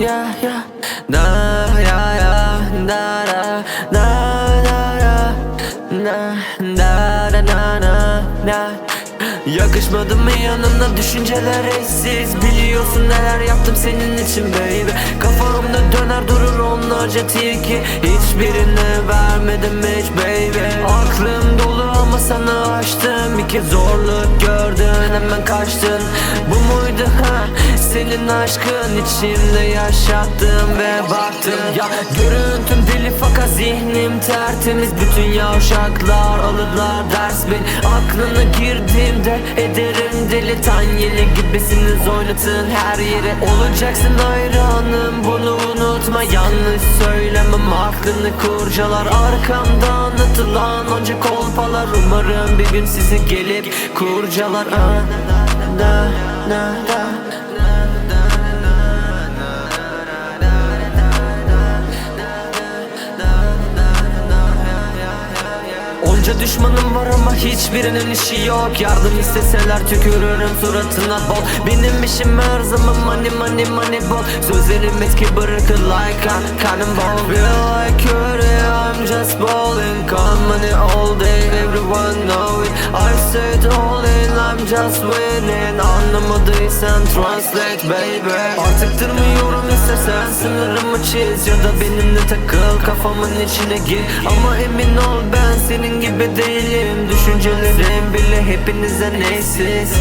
da Yakışmadı mı yanımda düşünceler eşsiz Biliyorsun neler yaptım senin için baby. Kafamda döner durur onlarca tilki Hiçbirine vermedim hiç baby. Aklım dolu ama sana açtım. İki zorluk gördün hemen kaçtın. Bu muydu ha senin aşkın içimde yaşattım ve baktım. Ya görüntüm deli fakat zihnim tertemiz. Bütün yavşaklar alırlar ders beni. Aklına girdiğimde ederim deli. Tanyeli gibisiniz oynatın her yere. Olacaksın hayranım bunu unutma. Yanlış söylemem aklını kurcalar. Arkamdan atılan onca kolpalar. Umarım bir gün sizi gelip kurcalar. Ah, da, da, da. Onca düşmanım var ama hiçbirinin işi yok. Yardım isteseler tükürürüm suratına bol Benim işim her zaman money money money bol Sözlerim etki bırakır like a cannonball. Feel like Curry I'm just balling Count money all day everyone know it. I said all in I'm just winning. Anlamadıysan translate baby. Artık durmuyorum istersen sınırımı çiz. Ya da benimle takıl kafamın içine gir. Ama emin ol ben senin gibi değilim. Düşüncelerim bile hepinize neysiz